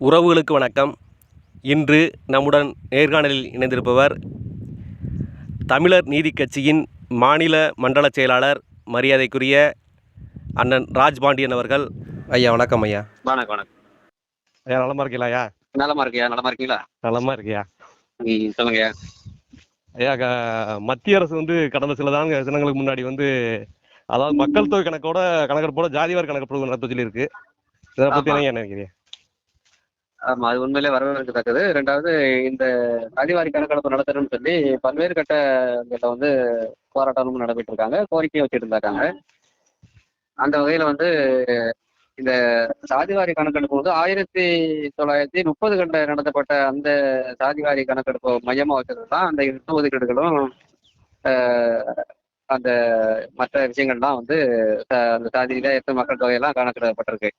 உறவுகளுக்கு வணக்கம். இன்று நம்முடன் நேர்காணலில் இணைந்திருப்பவர் தமிழர் நீதி கட்சியின் மாநில மண்டல செயலாளர் மரியாதைக்குரிய அண்ணன் ராஜ்பாண்டியன் அவர்கள். ஐயா வணக்கம் ஐயா. வணக்கம் வணக்கம். ஐயா நலமா இருக்கீங்களா ஐயா? நலமா இருக்கியா நலமா இருக்கீங்களா? நலமா இருக்கியா? சொல்லுங்க ஐயா. மத்திய அரசு வந்து கடந்த சில தாங்க தினங்களுக்கு முன்னாடி வந்து அதாவது மக்கள் தொகை கணக்கோட கணக்கெடுப்போட ஜாதிவாரி கணக்கெடுப்பு நடத்த சொல்லியிருக்கு. இதை பத்தி. என்ன நினைக்கிறீங்க? ஆமா அது உண்மையிலே வரவேற்கத்தக்கது. ரெண்டாவது இந்த அதிவாரி கணக்கெடுப்பு நடத்தணும்னு சொல்லி பல்வேறு கட்டங்கள்ல வந்து போராட்டமும் நடைபெற்று இருக்காங்க கோரிக்கையும் வச்சுட்டு இருந்தாங்க அந்த வகையில வந்து இந்த சாதிவாரி கணக்கெடுப்பு வந்து ஆயிரத்தி தொள்ளாயிரத்தி முப்பது கண்ட நடத்தப்பட்ட அந்த சாதிவாரி கணக்கெடுப்பு மையமா வச்சது தான் அந்த இட ஒதுக்கீடுகளும் அந்த மற்ற விஷயங்கள்லாம் வந்து அந்த சாதியில எத்தனை மக்கள் தொகையெல்லாம் கணக்கிடப்பட்டிருக்கு.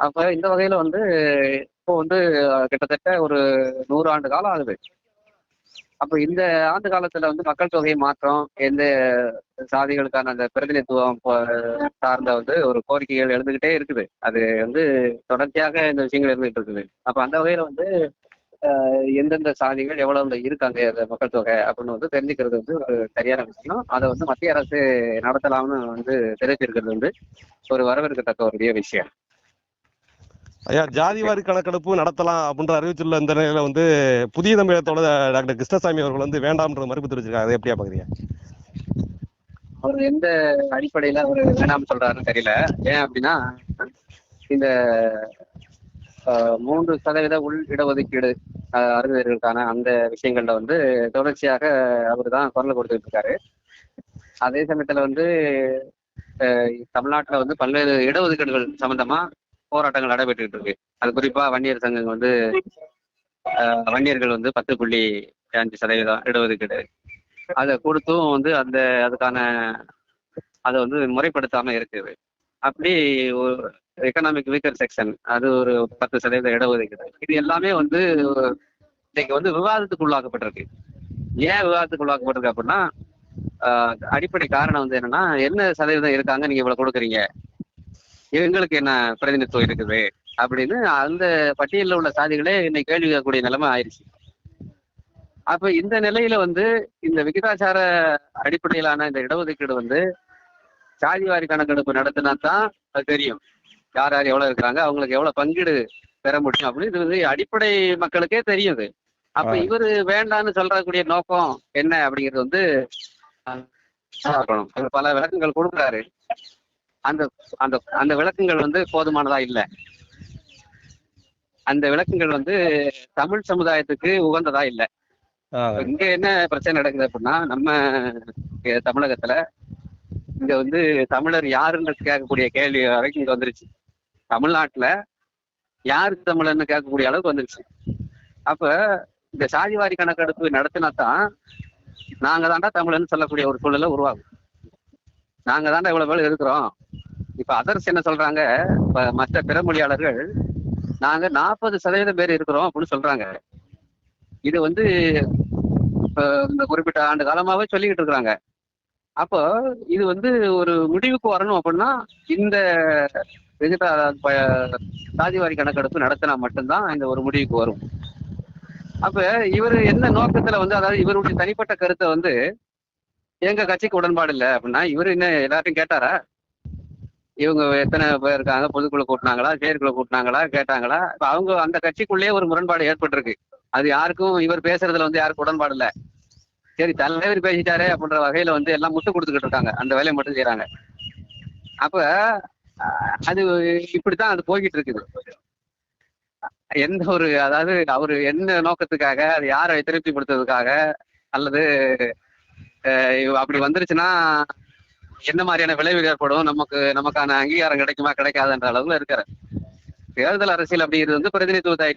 அப்ப இந்த வகையில வந்து இப்போ வந்து கிட்டத்தட்ட ஒரு நூறு ஆண்டு காலம் ஆகுது. அப்ப இந்த ஆண்டு காலத்துல வந்து மக்கள் தொகை மாற்றம் எந்த சாதிகளுக்கான அந்த பிரதிநிதித்துவம் சார்ந்த வந்து ஒரு கோரிக்கைகள் எழுந்துகிட்டே இருக்குது. அது வந்து தொடர்ச்சியாக இந்த விஷயங்கள் இருந்துகிட்டு இருக்குது. அப்ப அந்த வகையில வந்து எந்தெந்த சாதிகள் எவ்வளவு இருக்காங்க அந்த மக்கள் தொகை அப்படின்னு வந்து தெரிஞ்சுக்கிறது வந்து ஒரு சரியான விஷயம். அதை வந்து மத்திய அரசு நடத்தலாம்னு வந்து தெரிவிச்சிருக்கிறது வந்து ஒரு வரவேற்கத்தக்க ஒரு விஷயம். ஐயா ஜாதிவாரி கணக்கெடுப்பு நடத்தலாம் அப்படின்ற அறிவிச்சுள்ள இந்த நிலையில வந்து புதிய தமிழகத்தோட டாக்டர் கிருஷ்ணசாமி அவர்கள் வந்து வேண்டாம்ன்ற மறுப்பு தெரிவிச்சிருக்காங்க. அதை எப்படியா பாக்குறீங்க? அவர் எந்த அடிப்படையில அவர் வேண்டாம் சொல்றாருன்னு தெரியல. ஏன் அப்படின்னா இந்த ஆஹ், மூன்று சதவீத உள் இடஒதுக்கீடு ஆஹ், அந்த விஷயங்கள்ல வந்து தொடர்ச்சியாக அவர் தான் குரல் கொடுத்துட்டு இருக்காரு. அதே சமயத்துல வந்து தமிழ்நாட்டுல வந்து பல்வேறு இடஒதுக்கீடுகள் சம்பந்தமா போராட்டங்கள் நடைபெற்றுட்டு இருக்கு. அது குறிப்பா வன்னியர் சங்கம் வந்து ஆஹ், வன்னியர்கள் வந்து பத்து புள்ளி அஞ்சு சதவீதம் இடஒதுக்கீடு அதை கொடுத்தும் வந்து அந்த அதுக்கான அதை வந்து முறைப்படுத்தாம இருக்குது. அப்படி ஒரு எக்கனாமிக் வீக்கர் செக்ஷன் அது ஒரு பத்து சதவீத இடஒதுக்கீடு இது எல்லாமே வந்து இன்னைக்கு வந்து விவாதத்துக்கு உள்ளாக்கப்பட்டிருக்கு. ஏன் விவாதத்துக்கு உள்ளாக்கப்பட்டிருக்கு அப்படின்னா அடிப்படை காரணம் வந்து என்னன்னா என்ன சதவீதம் இருக்காங்க நீங்க இவ்வளவு கொடுக்குறீங்க. எங்களுக்கு என்ன பிரதிநிதித்துவம் இருக்குது அப்படின்னு அந்த பட்டியலில் உள்ள சாதிகளே இன்னைக்கு கேள்வி கேட்கக்கூடிய நிலைமை ஆயிடுச்சு. அப்ப இந்த நிலையில வந்து இந்த விகிதாச்சார அடிப்படையிலான இந்த இடஒதுக்கீடு வந்து சாதிவாரி கணக்கெடுப்பு நடத்தினா தான் அது தெரியும். யார் யார் எவ்வளவு இருக்கிறாங்க அவங்களுக்கு எவ்வளவு பங்கீடு பெற முடியும் அப்படின்னு இது வந்து அடிப்படை மக்களுக்கே தெரியும் இது அப்ப. இவரு வேண்டான்னு சொல்றக்கூடிய நோக்கம் என்ன அப்படிங்கிறது வந்து பல விளக்கங்கள் கொடுக்குறாரு. அந்த அந்த அந்த விளக்கங்கள் வந்து போதுமானதா இல்லை. அந்த விளக்கங்கள் வந்து தமிழ் சமுதாயத்துக்கு உகந்ததா இல்லை. இங்க என்ன பிரச்சனை நடக்குது அப்படின்னா நம்ம தமிழகத்துல இங்க வந்து தமிழர் யாருன்னு கேட்கக்கூடிய கேள்வி வரைக்கும் இங்க வந்துருச்சு. தமிழ்நாட்டுல யாரு தமிழர்னு கேட்கக்கூடிய அளவுக்கு வந்துருச்சு. அப்ப இந்த சாதிவாரி கணக்கெடுப்பு நடத்தினா தான் நாங்க தாண்டா தமிழர்னு சொல்லக்கூடிய ஒரு சூழ்நிலை உருவாகும். நாங்க தாண்டா இவ்வளவு பேர் இருக்கிறோம். இப்ப அதர்ஸ் என்ன சொல்றாங்க? இப்ப மற்ற பிற மொழியாளர்கள் நாங்க நாற்பது சதவீதம் பேர் இருக்கிறோம் அப்படின்னு சொல்றாங்க. இது வந்து இந்த குறிப்பிட்ட ஆண்டு காலமாவே சொல்லிக்கிட்டு இருக்கிறாங்க. அப்போ இது வந்து ஒரு முடிவுக்கு வரணும் அப்படின்னா இந்த சாதிவாரி கணக்கெடுப்பு நடத்தினா மட்டும்தான் இந்த ஒரு முடிவுக்கு வரும். அப்ப இவர் என்ன நோக்கத்துல வந்து அதாவது இவருடைய தனிப்பட்ட கருத்தை வந்து எங்க கட்சிக்கு உடன்பாடு இல்லை அப்படின்னா இவர் என்ன எல்லாத்தையும் கேட்டாரா? இவங்க எத்தனை பேர் இருக்காங்க? பொதுக்குழு கூட்டினாங்களா? செயற்குழு கூட்டினாங்களா? கேட்டாங்களா? இப்ப அவங்க அந்த கட்சிக்குள்ளேயே ஒரு முரண்பாடு ஏற்பட்டிருக்கு. அது யாருக்கும் இவர் பேசுறதுல வந்து யாருக்கும் உடன்பாடு இல்ல. சரி தலைவர் பேசிட்டாரே அப்படின்ற வகையில வந்து எல்லாம் முட்டு கொடுத்துக்கிட்டு இருக்காங்க. அந்த வேலையை மட்டும் செய்யறாங்க அப்ப அது இப்படித்தான் அது போய்கிட்டு இருக்குது. எந்த ஒரு அதாவது அவரு என்ன நோக்கத்துக்காக அது யாரை திருப்திப்படுத்துறதுக்காக அல்லது அப்படி வந்துருச்சுன்னா என்ன மாதிரியான விளைவு ஏற்படும்? நமக்கு நமக்கான அங்கீகாரம் கிடைக்குமா கிடைக்காதுன்ற அளவுல இருக்கிற தேர்தல் அரசியல் அப்படிங்கிறது வந்து பிரதிநிதித்துவத்தை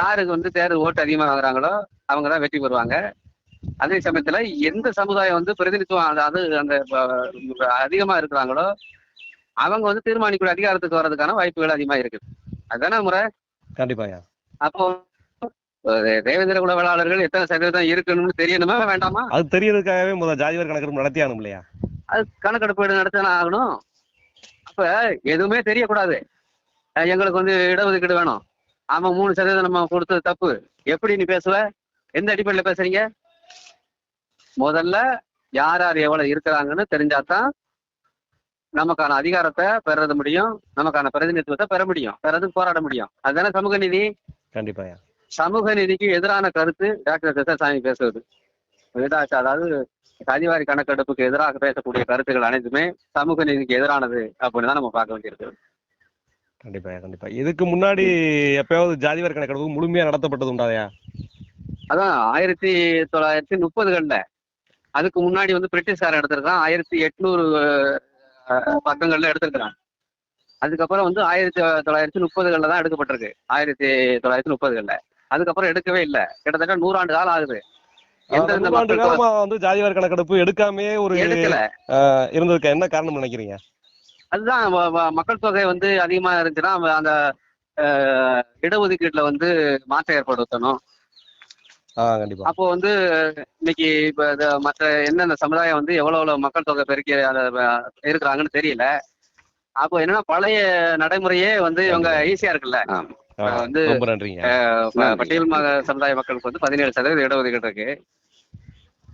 யாருக்கு வந்து தேர்தல் ஓட்டு அதிகமா வாங்குறாங்களோ அவங்க தான் வெற்றி பெறுவாங்க. அதே சமயத்துல எந்த சமுதாயம் வந்து பிரதிநிதித்துவம் அதாவது அந்த அதிகமா இருக்கிறாங்களோ அவங்க வந்து தீர்மானிக்கூடிய அதிகாரத்துக்கு வர்றதுக்கான வாய்ப்புகள் அதிகமா இருக்குது அதுதானே முறை? கண்டிப்பாங்க அப்போ தேவேந்திர குல வேளாளர்கள் எத்தனை சதவீதம் இருக்கணும்னு தெரியணுமா வேண்டாமா? அது தெரியறதுக்காகவே முதல் ஜாதிவாரி கணக்கெடுப்பு நடத்தி ஆகணும் இல்லையா? அது கணக்கெடுப்பு நடத்தினா ஆகணும். அப்ப எதுவுமே தெரியக்கூடாது. எங்களுக்கு வந்து இடஒதுக்கீடு வேணும். ஆமா மூணு சதவீதம் நம்ம கொடுத்தது தப்பு. எப்படி நீ பேசுவ? எந்த அடிப்படையில பேசுறீங்க? முதல்ல யார் யார் எவ்வளவு இருக்கிறாங்கன்னு தெரிஞ்சாதான் நமக்கான அதிகாரத்தை பெறது முடியும். நமக்கான பிரதிநிதித்துவத்தை பெற முடியும். பெறதுக்கு போராட முடியும். அதுதானே சமூக நீதி? கண்டிப்பாயா சமூக நீதிக்கு எதிரான கருத்து டாக்டர் கிருஷ்ணசாமி பேசுவது எதாச்சு அதாவது சாதிவாரி கணக்கெடுப்புக்கு எதிராக பேசக்கூடிய கருத்துக்கள் அனைத்துமே சமூக நீதிக்கு எதிரானது அப்படின்னு தான் நம்ம பார்க்க வேண்டியிருக்கு கண்டிப்பாயா கண்டிப்பா. இதுக்கு முன்னாடி எப்பயாவது ஜாதிவாரி கணக்கெடுப்பு முழுமையா நடத்தப்பட்டது உண்டாயா அதான் ஆயிரத்தி தொள்ளாயிரத்தி முப்பதுகள்ல. அதுக்கு முன்னாடி வந்து பிரிட்டிஷ்காரன் எடுத்திருக்கான். ஆயிரத்தி எட்நூறு பக்கங்கள்ல எடுத்திருக்கிறான். அதுக்கப்புறம் வந்து ஆயிரத்தி தொள்ளாயிரத்தி முப்பதுகள்ல தான் எடுக்கப்பட்டிருக்கு. ஆயிரத்தி தொள்ளாயிரத்தி முப்பதுகள்ல. அதுக்கப்புறம் எடுக்கவே இல்லை. கிட்டத்தட்ட நூறாண்டு காலம் ஆகுது. நூறாண்டு மக்கள் காலமா வந்து ஜாதிவாரி கணக்கெடுப்பு எடுக்காமயே ஒரு இருந்ததுக்கு என்ன காரணம் நினைக்கிறீங்க? அதுதான் மக்கள் தொகை வந்து அதிகமா இருந்துச்சுன்னா அந்த இடஒதுக்கீட்டுல வந்து மாற்றம் ஏற்படுத்தணும். அப்போ வந்து இன்னைக்கு இப்ப மற்ற என்னென்ன சமுதாயம் வந்து எவ்வளவு எவ்வளவு மக்கள் தொகை பெருக்கி இருக்கிறாங்கன்னு தெரியல. அப்போ என்னன்னா பழைய நடைமுறையே வந்து இவங்க ஈஸியா இருக்குல்ல. வந்து, பட்டியல் சமுதாய மக்களுக்கு வந்து பதினேழு சதவீதம் இடஒதுக்கீடு இருக்கு.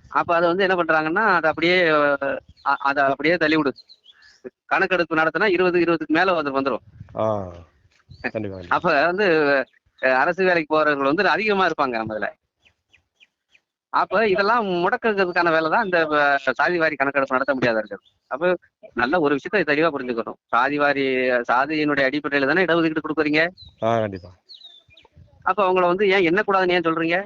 அப்ப அதை வந்து என்ன பண்றாங்கன்னா அதை அப்படியே அதை அப்படியே தள்ளி விடுது கணக்கெடுப்பு நடத்தினா இருபது இருபதுக்கு மேல வந்து வந்துடும். அப்ப வந்து அரசு வேலைக்கு போறவர்கள் வந்து அதிகமா இருப்பாங்க நம்ம இதுல. அப்ப இதெல்லாம் முடக்கிறதுக்கான வேலை தான் இந்த அஹ், சாதிவாரி கணக்கெடுப்பு நடத்த முடியாத இருக்குது அப்ப நல்ல ஒரு விஷயத்தை தெளிவா புரிஞ்சுக்கணும். சாதிவாரி சாதியினுடைய அடிப்படையில தானே இடஒதுக்கீடு கொடுக்குறீங்க? கண்டிப்பா. அப்ப அவங்கள வந்து ஏன் என்ன கூடாதுன்னு ஏன் சொல்றீங்க?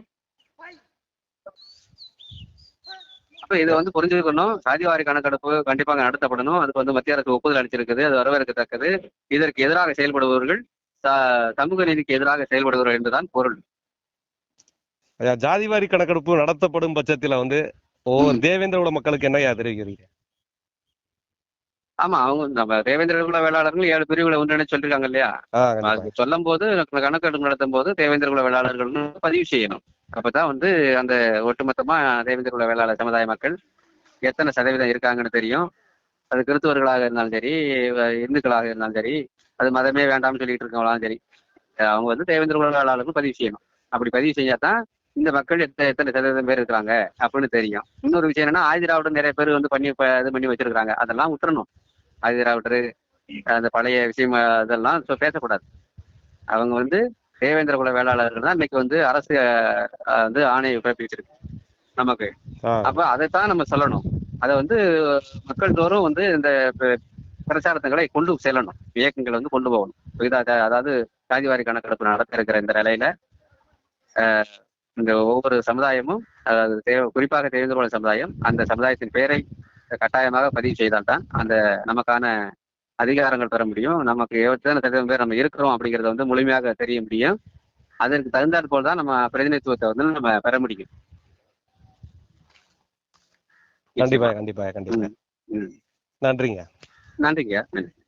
அப்ப இதை வந்து புரிஞ்சுக்கணும். சாதிவாரி கணக்கெடுப்பு கண்டிப்பாக நடத்தப்படணும். அதுக்கு வந்து மத்திய அரசு ஒப்புதல் அளிச்சிருக்குது. அது வரவேற்கத்தக்கது. இதற்கு எதிராக செயல்படுபவர்கள் சமூக நீதிக்கு எதிராக செயல்படுபவர்கள் என்றுதான் பொருள். ஜாதிவாரி கணக்கெடுப்பு நடத்தப்படும் பட்சத்துல வந்து ஒவ்வொரு ம். தேவேந்திர மக்களுக்கு என்னையா தெரிவிக்கிறீங்க? ஆமா அவங்க நம்ம தேவேந்திர குல வேளாளர்கள் ஏழு பிரிவுகளை ஒன்றிணைச்சு சொல்லிருக்காங்க இல்லையா? சொல்லும் போது கணக்கெடுப்பு நடத்தும் போது தேவேந்திர குல வேளாளர்கள்னு பதிவு செய்யணும். அப்பதான் வந்து அந்த ஒட்டுமொத்தமா தேவேந்திர குல வேளாளர் சமுதாய மக்கள் எத்தனை சதவீதம் இருக்காங்கன்னு தெரியும். அது கிறிஸ்துவர்களாக இருந்தாலும் சரி இந்துக்களாக இருந்தாலும் சரி அது மதமே வேண்டாம்னு சொல்லிட்டு இருக்கவங்களாலும் சரி அவங்க வந்து தேவேந்திர குல வேளாளர்கள் பதிவு செய்யணும். அப்படி பதிவு செஞ்சாதான் இந்த மக்கள் எத்தனை எத்தனை சதவீதம் பேர் இருக்கிறாங்க அப்படின்னு தெரியும். இன்னொரு விஷயம் என்னன்னா ஆதிராவிடம் நிறைய பேர் வந்து பண்ணி இது பண்ணி வச்சிருக்காங்க அதெல்லாம் விட்டுறணும் ஆதிராவிடரு அந்த பழைய விஷயம் அதெல்லாம் சொ- பேசக்கூடாது. அவங்க வந்து தேவேந்திர குல வேளாளர்கள் தான் இன்னைக்கு வந்து அரசு வந்து ஆணையை பிறப்பிச்சிருக்கு. நமக்கு. அப்ப அதைத்தான் நம்ம சொல்லணும். அதை வந்து மக்கள் தோறும் வந்து இந்த ப- பிரச்சாரத்துகளை கொண்டு செல்லணும். இயக்கங்கள் வந்து கொண்டு போகணும். அதாவது சாதிவாரி கணக்கெடுப்பு நடத்த இருக்கிற இந்த நிலையில இந்த ஒவ்வொரு சமுதாயமும் அதாவது தேவ குறிப்பாக குல சமுதாயம் அந்த சமுதாயத்தின் பெயரை கட்டாயமாக பதிவு செய்தால்தான் அந்த நமக்கான அதிகாரங்கள் பெற முடியும். நமக்கு சதவீதம் பேர் நம்ம இருக்கிறோம் அப்படிங்கறத வந்து முழுமையாக தெரிய முடியும். அதற்கு தகுந்தாற் போல் தான் நம்ம பிரதிநிதித்துவத்தை வந்து நம்ம பெற முடியும். கண்டிப்பா கண்டிப்பா கண்டிப்பா. நன்றிங்க. நன்றிங்க. நன்றி